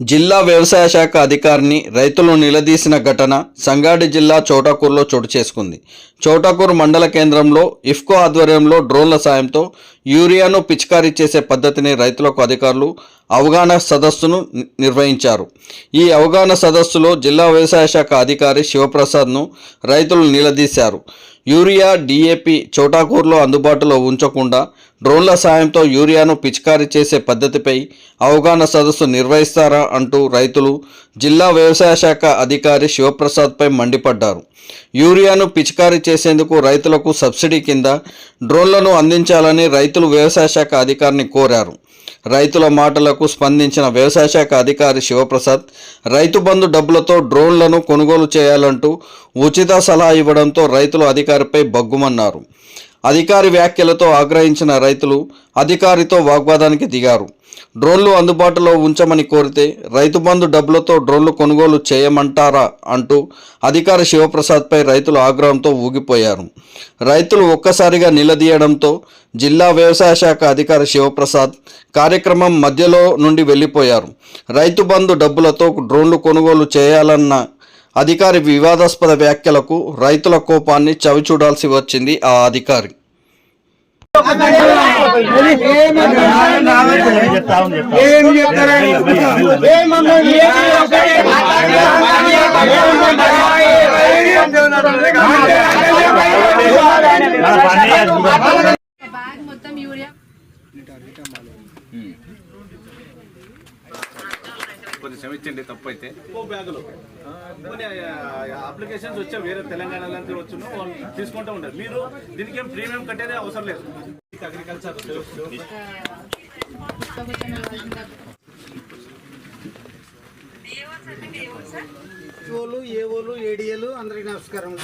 జిల్లా వ్యవసాయ శాఖ అధికారిని రైతులు నిలదీసిన ఘటన సంగారెడ్డి జిల్లా చోటాకూరులో చోటు చేసుకుంది. చోటాకూరు మండల కేంద్రంలో ఇఫ్కో ఆధ్వర్యంలో డ్రోన్ల సాయంతో యూరియాను పిచికారీ చేసే పద్ధతిని రైతులకు అధికారులు అవగాహన సదస్సును నిర్వహించారు. ఈ అవగాహన సదస్సులో జిల్లా వ్యవసాయ శాఖ అధికారి శివప్రసాద్ను రైతులు నిలదీశారు. యూరియా డిఏపి చోటాకూరులో అందుబాటులో ఉంచకుండా డ్రోన్ల సాయంతో యూరియాను పిచికారీ చేసే పద్ధతిపై అవగాహన సదస్సు నిర్వహిస్తారా అంటూ రైతులు జిల్లా వ్యవసాయ శాఖ అధికారి శివప్రసాద్పై మండిపడ్డారు. యూరియాను పిచికారీ చేసేందుకు రైతులకు సబ్సిడీ కింద డ్రోన్లను అందించాలని రైతు రైతులు వ్యవసాయ శాఖ అధికారిని కోరారు. రైతుల మాటలకు స్పందించిన వ్యవసాయ శాఖ అధికారి శివప్రసాద్ రైతు బంధు డబ్బులతో డ్రోన్లను కొనుగోలు చేయాలంటూ ఉచిత సలహా ఇవ్వడంతో రైతులు అధికారిపై బగ్గుమన్నారు అధికారి వ్యాఖ్యలతో ఆగ్రహించిన రైతులు అధికారితో వాగ్వాదానికి దిగారు. డ్రోన్లు అందుబాటులో ఉంచమని కోరితే రైతు బంధు డబ్బులతో డ్రోన్లు కొనుగోలు చేయమంటారా అంటూ అధికారి శివప్రసాద్పై రైతులు ఆగ్రహంతో ఊగిపోయారు. రైతులు ఒక్కసారిగా నిలదీయడంతో జిల్లా వ్యవసాయ శాఖ అధికారి శివప్రసాద్ కార్యక్రమం మధ్యలో నుండి వెళ్ళిపోయారు. రైతు బంధు డబ్బులతో డ్రోన్లు కొనుగోలు చేయాలన్న అధికారి వివాదాస్పద వ్యాఖ్యలకు రైతుల కోపాన్ని చవిచూడాల్సి వచ్చింది ఆ అధికారి. మొత్తం యూరియా క్షమించండి తప్పు అయితే ఓ బ్యాగులు. కొన్ని అప్లికేషన్స్ వచ్చా? వేరే తెలంగాణ లాంటి వచ్చును వాళ్ళు తీసుకుంటూ ఉంటారు. మీరు దీనికి ఏం ప్రీమియం కట్టేదే అవసరం లేదు. అగ్రికల్చర్ ఓలు ఏఓలు ఏడిఏలు అందరికి నమస్కారం.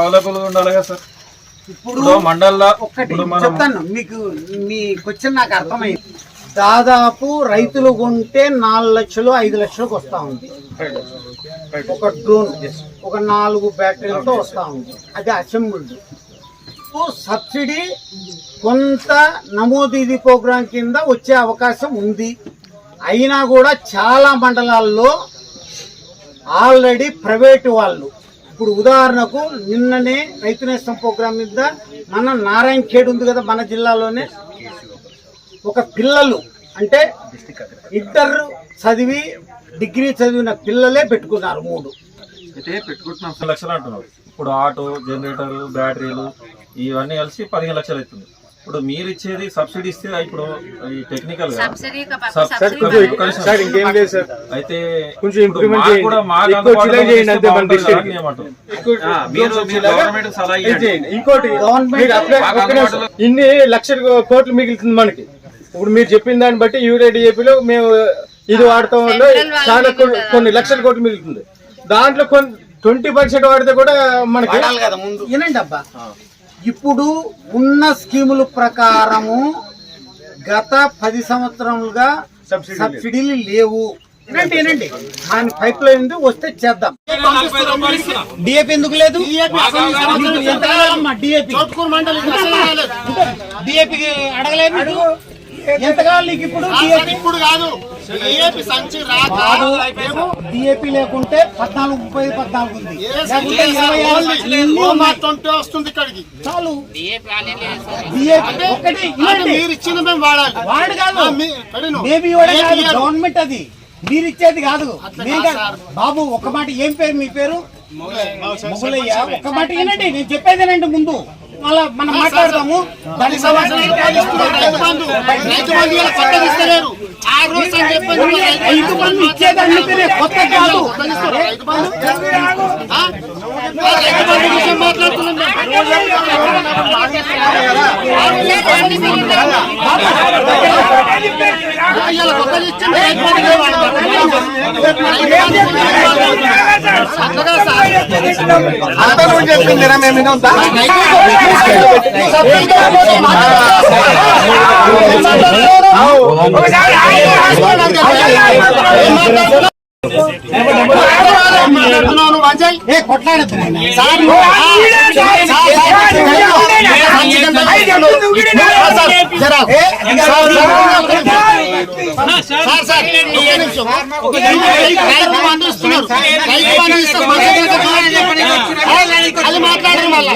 అవైలబుల్ ఉండాలి కదా సార్. ఇప్పుడు మండల్లో ఒక్కటి చెప్తాను. మీకు మీ క్వశ్చన్ నాకు అర్థమైంది. దాదాపు రైతులు కొంటే నాలుగు లక్షలు ఐదు లక్షలకు వస్తా ఉంది. ఒక డ్రోన్ ఒక నాలుగు బ్యాటరీలతో వస్తా ఉంది. అది అసెంబ్ల్డ్ సబ్సిడీ కొంత నమోదు ఇది ప్రోగ్రాం కింద వచ్చే అవకాశం ఉంది. అయినా కూడా చాలా మండలాల్లో ఆల్రెడీ ప్రైవేటు వాళ్ళు ఇప్పుడు ఉదాహరణకు నిన్ననే రైతు నేస్తం ప్రోగ్రాం మీద మన నారాయణ ఖేడ్ ఉంది కదా మన జిల్లాలోనే. ఒక పిల్లలు అంటే ఇద్దరు చదివి డిగ్రీ చదివిన పిల్లలే పెట్టుకున్నారు మూడు. అయితే పెట్టుకుంటున్నాం. లక్షలు అంటున్నారు. ఇప్పుడు ఆటో జనరేటర్ బ్యాటరీలు ఇవన్నీ కలిసి పదిహేను లక్షలు అవుతుంది. ఇప్పుడు మీరు ఇచ్చేది సబ్సిడీ ఇస్తే ఇప్పుడు ఈ టెక్నికల్ అయితే. కూడా మాకు. ఇంకోటి ఇన్ని లక్షల కోట్లు మిగులుతుంది మనకి. ఇప్పుడు మీరు చెప్పిన దాన్ని బట్టి యూరియా డిఏపీలో మేము ఇది వాడటం వల్ల చాలా? కొన్ని లక్షల కోట్లు మిగులుతుంది. దాంట్లో కొన్ని ట్వంటీ పర్సెంట్ వాడితే కూడా మనకి వినండి అబ్బా. ఇప్పుడు ఉన్న స్కీముల ప్రకారము గత పది సంవత్సరములుగా సబ్సిడీ లేదు. సబ్సిడీలు లేవు. వినండి దాని పైప్ లైన్ వస్తే చేద్దాం. డిఏపి ఎందుకు లేదు? డిఏపి? అడగలేదు మీకు? ఎంత కావాలి నీకు ఇప్పుడు డిఏపి ఇప్పుడు కాదు. డిఏపి లేకుంటే పద్నాలుగు ముప్పై పద్నాలుగు ఉంది. చాలు. ఒకటి. మీరు ఇచ్చిన మేము వాడాలి. వాడు కాదు. గవర్నమెంట్ అది. మీరు ఇచ్చేది కాదు. బాబు ఒక మాట ఏం పేరు మీ పేరు. మొగులయ్య. ఒక్క మాట వినండి నేను చెప్పేదేనండి ముందు. మళ్ళా మనం మాట్లాడదాము. దాని రైతు బంధు రైతు బంధు ఇలా కొత్తగా ఇస్తలేరు. ఆ రోజు అని చెప్పేసి మన రైతు రైతు బంధు ఇచ్చేది అందుకనే కొత్త కాదు. కొత్తగా ఇస్తారు రైతు బంధు ఆ? ఆ? రైతు బంధు విషయం మాట్లాడుతున్నాం కొత్తగా ఇచ్చింది రైతు బంధు మేము వాడతాం. రైతు బంధు మేము వాడతాం. చక్కగా సార్ అంతా మేము వినొద్దా? అది మాట్లాడరు తెలుసా?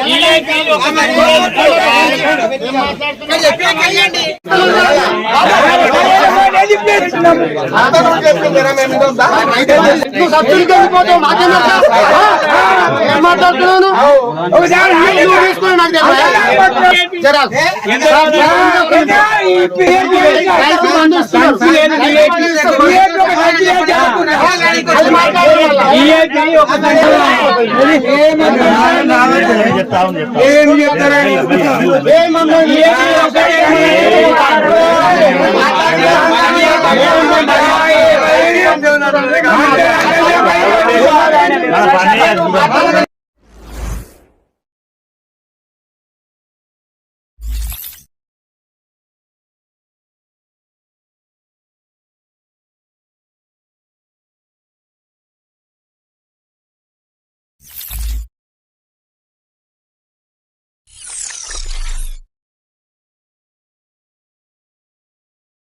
మాట్లాడుతున్నాను తీసుకుని నాకు తెలియదా? జరా ఏం చెప్తారా